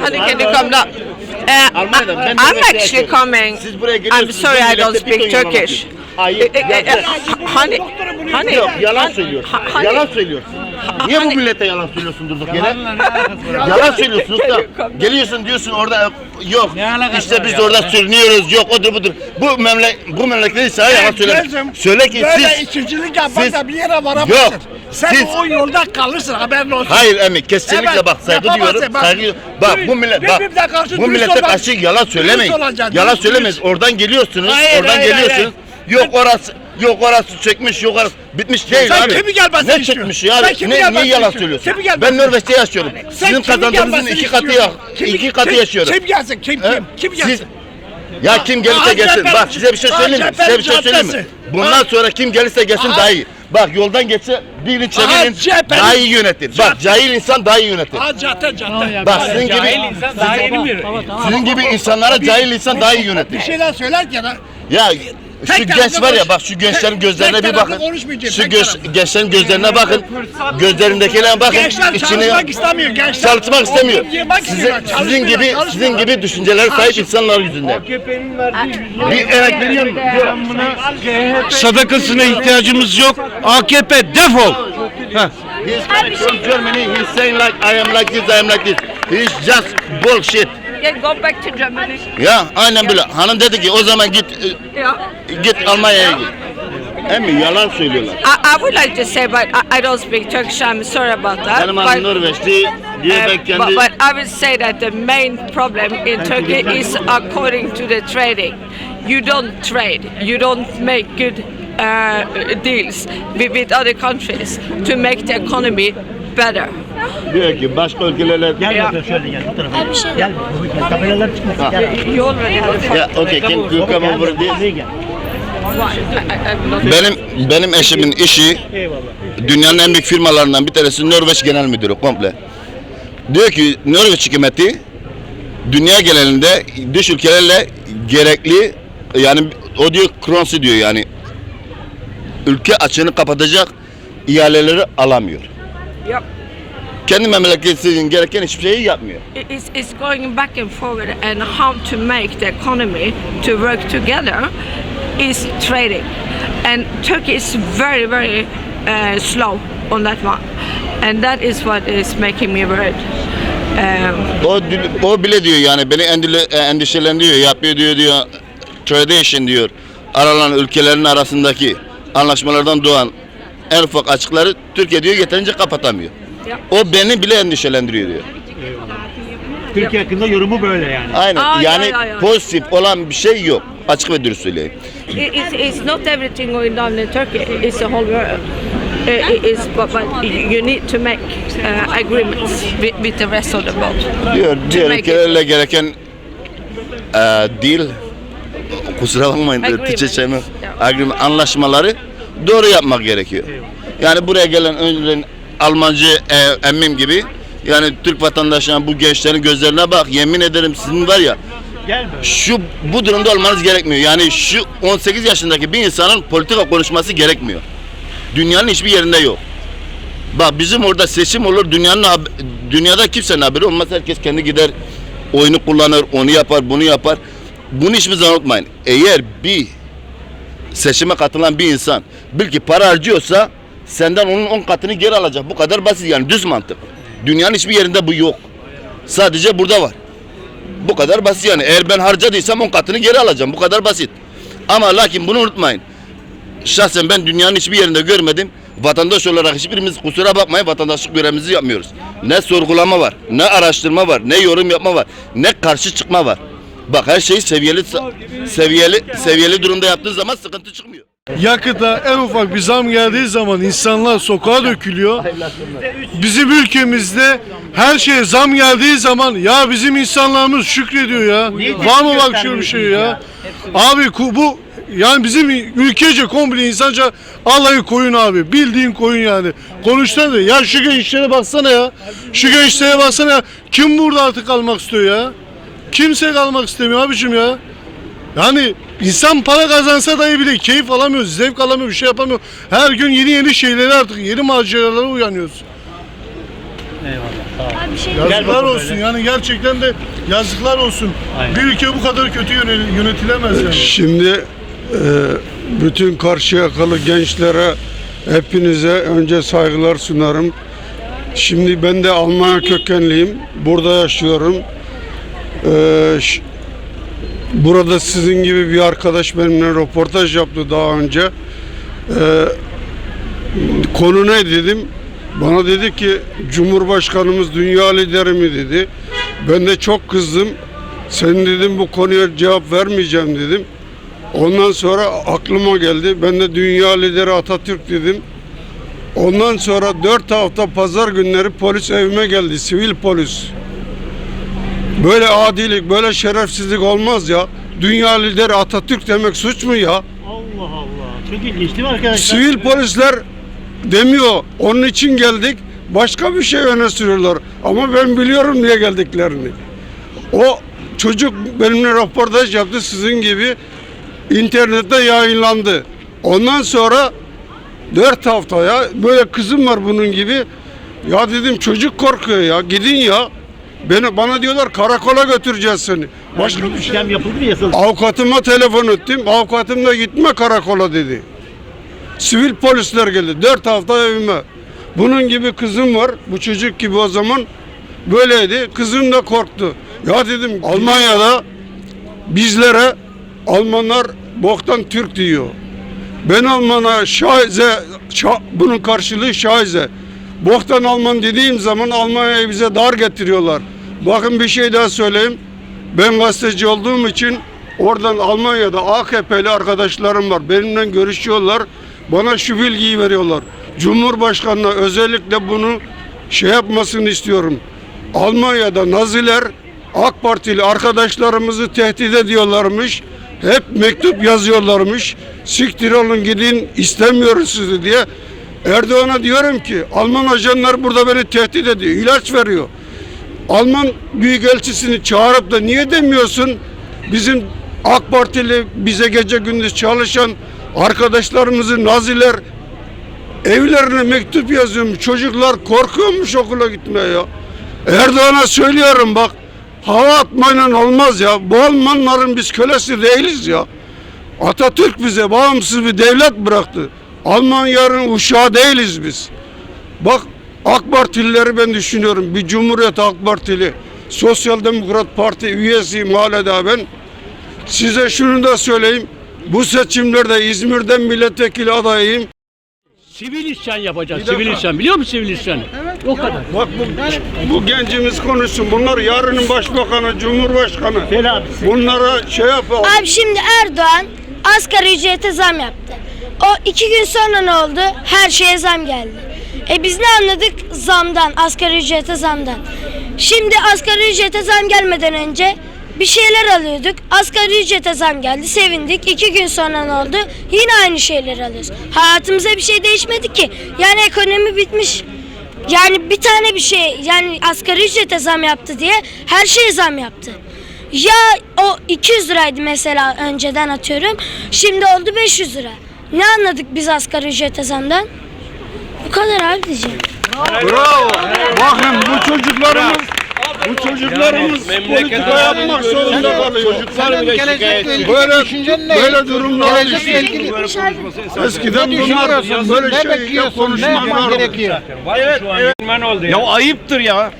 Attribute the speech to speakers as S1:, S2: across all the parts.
S1: honey, can you come down? Uh,
S2: Almanya'dan ben
S1: I'm actually coming. I'm sorry I don't speak
S2: yalan
S1: Turkish.
S2: Hayır,
S1: eh, eh,
S2: yalan.
S1: Honey, honey.
S2: Yok yalan söylüyorsun.
S1: honey.
S2: Yalan söylüyorsun. Niye bu
S1: Hani-
S2: millete yalan söylüyorsun durduk yere? Yalan söylüyorsun usta. Geliyorsun diyorsun orada yok. İşte biz orada sürünüyoruz. Yok odur budur. Bu memle bu memleketi sana yalan söyle. Söyle ki
S3: Böyle
S2: siz
S3: ikincilik yapar
S2: siz-
S3: da bir yere varamazsın.
S2: Yok,
S3: Sen
S2: siz-
S3: o yolda kalırsın haberin olsun.
S2: Hayır emi kesinlikle
S3: Evet,
S2: bak saygı duyuyorum.
S3: bak.
S2: Saygı bak bu millet bak bu
S3: dürüst
S2: millete karşı yalan söylemeyin.
S3: dürüst
S2: Yalan
S3: dürüst, dürüst.
S2: Oradan geliyorsunuz.
S3: Hayır,
S2: oradan
S3: hayır,
S2: geliyorsunuz. Yok orası yok orası çökmüş yok orası bitmiş değil
S3: Sen
S2: abi.
S3: kimi gelmesini
S2: ne çökmüş ya
S3: Sen kimi
S2: Ne, niye yalan söylüyorsun?
S3: Kimi gelmesini
S2: Ben Norveç'te yaşıyorum.
S3: Sen
S2: Sizin
S3: gelmesini
S2: iki katı ya, iki katı
S3: kim-
S2: yaşıyorum.
S3: Kim gelsin? Kim kim? Kim gelsin?
S2: Siz ya kim gelirse gelsin. Bak size bir şey söyleyeyim mi? Size bir şey söyleyeyim mi? Bundan sonra kim gelirse gelsin daha iyi. Bak yoldan geçse birini çevirin daha iyi yönetir. Bak cahil insan daha iyi yönetir.
S3: Aa cadde cadde.
S2: Bak sizin gibi sizin gibi insanlara cahil insan daha iyi
S3: Bir
S2: yönetir.
S3: şeyler söylerken ha.
S2: Ya şu
S3: Tek
S2: genç var ya bak şu gençlerin gözlerine
S3: tek
S2: bir bakın. Şu göz, gençlerin gözlerine bakın. Gözlerindekilerine bakın.
S3: Gençler
S2: içini
S3: çalışmak istemiyor. Gençler
S2: çalışmak istemiyor. Sizin, sizin gibi sizin gibi düşüncelere sahip insanlar yüzünden. Bir emek veriyor mu? Yok.
S4: Sadakasına ihtiyacımız yok. AKP defol. Heh.
S2: He's coming from Germany. He's saying like I am like this, I am like this. He's just bullshit.
S1: Yeah, go back to Germany.
S2: Ya aynen böyle. Hanım dedi ki o zaman git e,
S1: Yeah.
S2: git Almanya'ya git. Emmi yalan söylüyorlar.
S1: I, I would like to say, but I, I don't speak Turkish. I'm sorry about that.
S2: Benim hanım Norveçli diyor
S1: uh,
S2: ben
S1: but,
S2: kendi...
S1: but I would say that the main problem in Turkey is according to the trading. You don't trade. You don't make good uh, deals with, with other countries to make the economy better.
S2: Diyor ki başka ülkelerle...
S1: Yeah.
S5: Şöyle gel bu tarafa. Gel. Gel. Tabelalar çıkmasın. Gel.
S1: Have a
S2: Ya okay, can you come over this?
S5: Buraya gel.
S2: Benim benim eşimin işi dünyanın en büyük firmalarından bir tanesi Norveç Genel Müdürü komple. Diyor ki Norveç hükümeti dünya genelinde dış ülkelerle gerekli yani o diyor kronsi diyor yani ülke açığını kapatacak ihaleleri alamıyor.
S1: Yep.
S2: Kendi memleketi gereken hiçbir şeyi yapmıyor.
S1: It's, it's going back and forward, and how to make the economy to work together is trading. And Turkey is very, very uh, slow on that one, and that is what is making me worried. Um,
S2: O, o bile diyor yani beni endişe, endişelendiriyor, yapıyor diyor diyor. Tradition diyor. Aralan ülkelerin arasındaki anlaşmalardan doğan en ufak açıkları Türkiye diyor yeterince kapatamıyor. O beni bile endişelendiriyor diyor.
S5: Türkiye hakkında yorumu böyle yani.
S2: Aynen.
S1: Ay,
S2: yani
S1: ay, ay, ay.
S2: pozitif olan bir şey yok. Açık ve dürüst söyleyeyim.
S1: it, it's, it's not everything going down in Turkey; it's the whole world. İt is, but, but you need to make uh, agreements with, with the rest of the world.
S2: Diyor diğer ülkelerle gereken e, deal kusura bakmayın. Türkçe agreement, anlaşmaları doğru yapmak gerekiyor. Yani buraya gelen önceden Almancı e, emmim gibi yani Türk vatandaşlarına bu gençlerin gözlerine bak yemin ederim sizin var ya şu bu durumda olmanız gerekmiyor. Yani şu 18 yaşındaki bir insanın politika konuşması gerekmiyor. Dünyanın hiçbir yerinde yok. Bak bizim orada seçim olur dünyanın dünyada kimsenin haberi olmaz. Herkes kendi gider oyunu kullanır, onu yapar, bunu yapar. Bunu hiçbir zaman unutmayın. Eğer bir seçime katılan bir insan bil ki para harcıyorsa senden onun 10 katını geri alacak. Bu kadar basit yani düz mantık. Dünyanın hiçbir yerinde bu yok. Sadece burada var. Bu kadar basit yani. Eğer ben harcadıysam 10 katını geri alacağım. Bu kadar basit. Ama lakin bunu unutmayın. Şahsen ben dünyanın hiçbir yerinde görmedim. Vatandaş olarak hiçbirimiz kusura bakmayın vatandaşlık görevimizi yapmıyoruz. Ne sorgulama var, ne araştırma var, ne yorum yapma var, ne karşı çıkma var. Bak her şeyi seviyeli seviyeli seviyeli durumda yaptığın zaman sıkıntı çıkmıyor.
S6: Yakıta en ufak bir zam geldiği zaman insanlar sokağa dökülüyor. Bizim ülkemizde her şeye zam geldiği zaman ya bizim insanlarımız şükrediyor ya. Var mı bak şöyle bir şey ya? Abi bu yani bizim ülkece komple insanca alayı koyun abi. Bildiğin koyun yani. Konuşsana da ya şu gençlere baksana ya. Şu gençlere baksana ya. Kim burada artık kalmak istiyor ya? Kimse kalmak istemiyor abicim ya. Yani insan para kazansa dahi bile keyif alamıyor, zevk alamıyor, bir şey yapamıyor. Her gün yeni yeni şeyleri artık, yeni maceralara uyanıyoruz.
S5: Eyvallah.
S6: Yazıklar olsun yani gerçekten de yazıklar olsun. Bir ülke bu kadar kötü yöne- yönetilemez yani.
S7: Şimdi e, bütün Karşıyakalı gençlere hepinize önce saygılar sunarım. Şimdi ben de Almanya kökenliyim. Burada yaşıyorum. E, ş- burada sizin gibi bir arkadaş benimle röportaj yaptı daha önce. E, konu ne dedim? Bana dedi ki Cumhurbaşkanımız dünya lideri mi dedi. Ben de çok kızdım. Sen dedim bu konuya cevap vermeyeceğim dedim. Ondan sonra aklıma geldi. Ben de dünya lideri Atatürk dedim. Ondan sonra dört hafta pazar günleri polis evime geldi. Sivil polis. Böyle adilik, böyle şerefsizlik olmaz ya. Dünya lideri Atatürk demek suç mu ya?
S5: Allah Allah. Çok ilginç değil mi arkadaşlar?
S7: Sivil polisler demiyor. Onun için geldik. Başka bir şey öne sürüyorlar. Ama ben biliyorum niye geldiklerini. O çocuk benimle röportaj yaptı sizin gibi. internette yayınlandı. Ondan sonra dört haftaya böyle kızım var bunun gibi. Ya dedim çocuk korkuyor ya. Gidin ya. Beni, bana diyorlar karakola götüreceğiz seni. Başka bir şey.
S5: işlem yapıldı mı yasalı?
S7: Avukatıma telefon ettim. Avukatım da gitme karakola dedi. Sivil polisler geldi. Dört hafta evime. Bunun gibi kızım var. Bu çocuk gibi o zaman böyleydi. Kızım da korktu. Ya dedim Almanya'da bizlere Almanlar boktan Türk diyor. Ben Alman'a şaize, şa- bunun karşılığı şaize. Boktan Alman dediğim zaman Almanya'ya bize dar getiriyorlar. Bakın bir şey daha söyleyeyim. Ben gazeteci olduğum için oradan Almanya'da AKP'li arkadaşlarım var. Benimle görüşüyorlar. Bana şu bilgiyi veriyorlar. Cumhurbaşkanına özellikle bunu şey yapmasını istiyorum. Almanya'da Naziler AK Partili arkadaşlarımızı tehdit ediyorlarmış. Hep mektup yazıyorlarmış. Siktir olun gidin istemiyoruz sizi diye. Erdoğan'a diyorum ki Alman ajanlar burada beni tehdit ediyor. ilaç veriyor. Alman büyükelçisini çağırıp da niye demiyorsun bizim AK Partili bize gece gündüz çalışan arkadaşlarımızı Naziler evlerine mektup yazıyormuş. Çocuklar korkuyormuş okula gitmeye ya. Erdoğan'a söylüyorum bak hava atmayla olmaz ya. Bu Almanların biz kölesi değiliz ya. Atatürk bize bağımsız bir devlet bıraktı. Almanya'nın uşağı değiliz biz. Bak AK Partilileri ben düşünüyorum. Bir Cumhuriyet AK Partili, Sosyal Demokrat Parti üyesiyim hala da ben. Size şunu da söyleyeyim. Bu seçimlerde İzmir'den milletvekili adayıyım.
S5: Sivil isyan yapacağız.
S7: Bir
S5: Sivil
S7: dakika.
S5: isyan. Biliyor musun sivil isyanı? O kadar.
S7: Bak bu, bu gencimiz konuşsun. Bunlar yarının başbakanı, cumhurbaşkanı.
S5: Abi.
S7: Bunlara şey yap.
S8: Abi şimdi Erdoğan asgari ücrete zam yaptı. O iki gün sonra ne oldu? Her şeye zam geldi. E biz ne anladık? Zamdan, asgari ücrete zamdan. Şimdi asgari ücrete zam gelmeden önce bir şeyler alıyorduk. Asgari ücrete zam geldi, sevindik. İki gün sonra ne oldu? Yine aynı şeyleri alıyoruz. Hayatımıza bir şey değişmedi ki. Yani ekonomi bitmiş. Yani bir tane bir şey yani asgari ücrete zam yaptı diye her şeye zam yaptı. Ya o 200 liraydı mesela önceden atıyorum. Şimdi oldu 500 lira. Ne anladık biz asgari ücrete zamdan? Bu kadar abi diyeceğim.
S7: Bravo. Bakın bu çocuklarımız bu çocuklarımız politika yapmak zorunda kalıyor.
S3: Çocuklar bile şikayetçi.
S7: Böyle, böyle durumlar düşüyor.
S3: ilgili
S7: Eskiden bunlar böyle şey ya konuşmazlar.
S4: Ya ayıptır ya.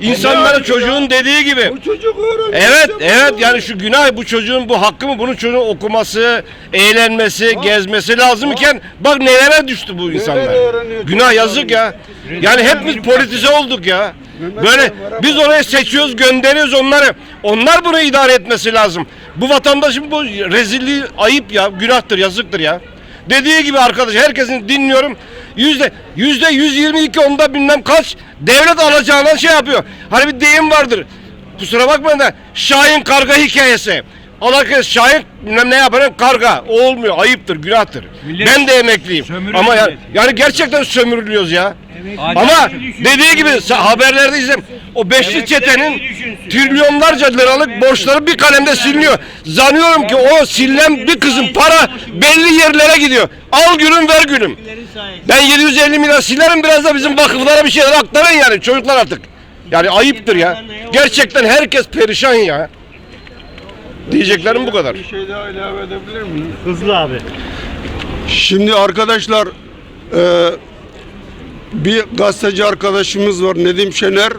S4: İnsanların çocuğun dediği gibi.
S7: Bu çocuk öğrenci.
S4: Evet, evet yani şu günah bu çocuğun bu hakkı mı? Bunun çocuğun okuması, eğlenmesi, gezmesi lazım iken bak nelere düştü bu insanlar. Günah yazık ya. Yani hepimiz politize olduk ya. Böyle biz oraya seçiyoruz, gönderiyoruz onları. Onlar bunu idare etmesi lazım. Bu vatandaşın bu rezilliği ayıp ya, günahtır, yazıktır ya. Dediği gibi arkadaş herkesin dinliyorum. Yüzde yüzde 122 onda bilmem kaç devlet alacağına şey yapıyor. Hani bir deyim vardır. Kusura bakmayın da Şahin karga hikayesi. Alakası Şahin bilmem ne yapan karga. O olmuyor. Ayıptır, günahtır. ben de emekliyim. Ama ya, yani gerçekten sömürülüyoruz ya. Ama dediği gibi haberlerde izledim. O beşli çetenin trilyonlarca liralık borçları bir kalemde siliniyor. Zanıyorum ki o silinen bir kızın para belli yerlere gidiyor. Al gülüm ver gülüm. Ben 750 milyar silerim biraz da bizim vakıflara bir şeyler aktarın yani çocuklar artık. Yani ayıptır ya. Gerçekten herkes perişan ya. Diyeceklerim bu kadar.
S7: Bir şey daha ilave edebilir miyim?
S5: Hızlı abi.
S7: Şimdi arkadaşlar e, bir gazeteci arkadaşımız var Nedim Şener.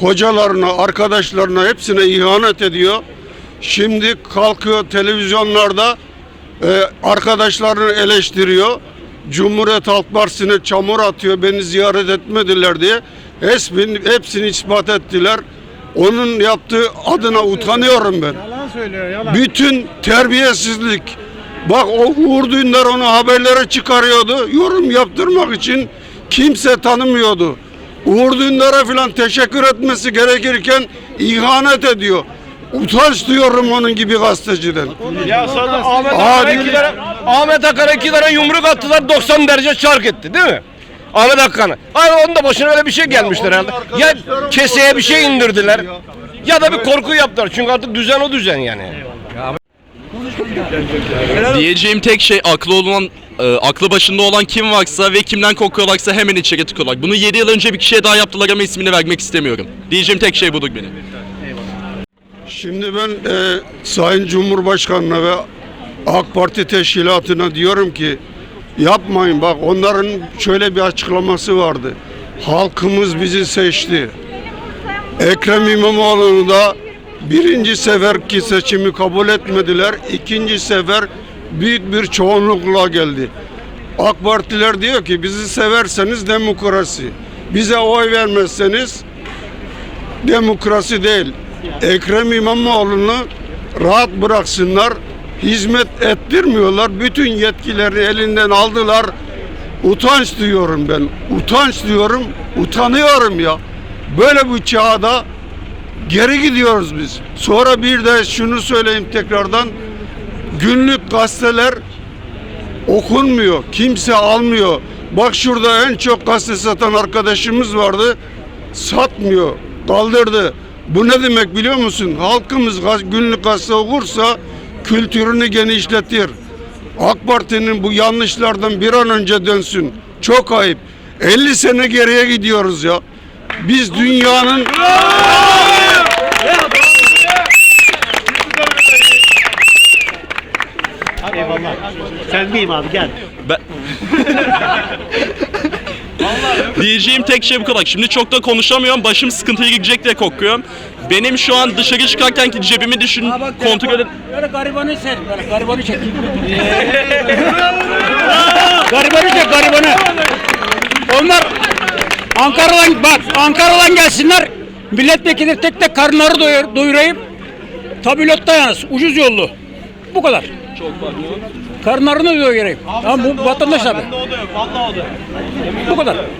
S7: Hocalarına, arkadaşlarına hepsine ihanet ediyor. Şimdi kalkıyor televizyonlarda e, arkadaşlarını eleştiriyor. Cumhuriyet Halk Partisi'ne çamur atıyor. Beni ziyaret etmediler diye. Hepsini, hepsini ispat ettiler. Onun yaptığı adına utanıyorum ben.
S5: Söylüyor yalan.
S7: Bütün terbiyesizlik. Bak o Uğur Dündar onu haberlere çıkarıyordu. Yorum yaptırmak için kimse tanımıyordu. Uğur Dündar'a falan teşekkür etmesi gerekirken ihanet ediyor. Utanç duyuyorum onun gibi gazeteciden.
S4: Ya sana Ahmet Akar'a iki tane, Ahmet Akar'a iki tane yumruk attılar 90 derece çark etti değil mi? Ahmet Akar'a. Ay onun da başına öyle bir şey gelmişler herhalde. Ya keseye bir şey indirdiler. Ya da bir korku yaptılar. Çünkü artık düzen o düzen yani.
S9: Diyeceğim tek şey aklı olan e, aklı başında olan kim varsa ve kimden korkuyorlarsa hemen içeri tıkıyorlar. Bunu 7 yıl önce bir kişiye daha yaptılar ama ismini vermek istemiyorum. Diyeceğim tek şey budur benim.
S7: Şimdi ben e, Sayın Cumhurbaşkanı'na ve AK Parti teşkilatına diyorum ki yapmayın bak onların şöyle bir açıklaması vardı. Halkımız bizi seçti. Ekrem İmamoğlu'nu da birinci seferki seçimi kabul etmediler. İkinci sefer büyük bir çoğunlukla geldi. AK Partiler diyor ki bizi severseniz demokrasi. Bize oy vermezseniz demokrasi değil. Ekrem İmamoğlu'nu rahat bıraksınlar. Hizmet ettirmiyorlar. Bütün yetkileri elinden aldılar. Utanç duyuyorum ben. Utanç diyorum. Utanıyorum ya. Böyle bu çağda geri gidiyoruz biz. Sonra bir de şunu söyleyeyim tekrardan. Günlük gazeteler okunmuyor. Kimse almıyor. Bak şurada en çok gazete satan arkadaşımız vardı. Satmıyor. Kaldırdı. Bu ne demek biliyor musun? Halkımız günlük gazete okursa kültürünü genişletir. AK Parti'nin bu yanlışlardan bir an önce dönsün. Çok ayıp. 50 sene geriye gidiyoruz ya. Biz dünyanın
S5: Eyvallah. Sen miyim abi gel.
S9: Diyeceğim tek şey bu kadar. Şimdi çok da konuşamıyorum. Başım sıkıntıya girecek diye korkuyorum. Benim şu an dışarı çıkarken ki cebimi düşün kontrol edin.
S3: Böyle garibanı sen. Böyle garibanı çek. garibanı çek garibanı. Onlar Ankara'dan bak Ankara'dan gelsinler. Milletvekili tek tek karınları doyur, doyurayım. Tablotta yalnız ucuz yollu. Bu kadar. Çok pardon. Karınlarını doyurayım. Tamam bu vatandaş tabii. Bu kadar. Teşekkür ederim.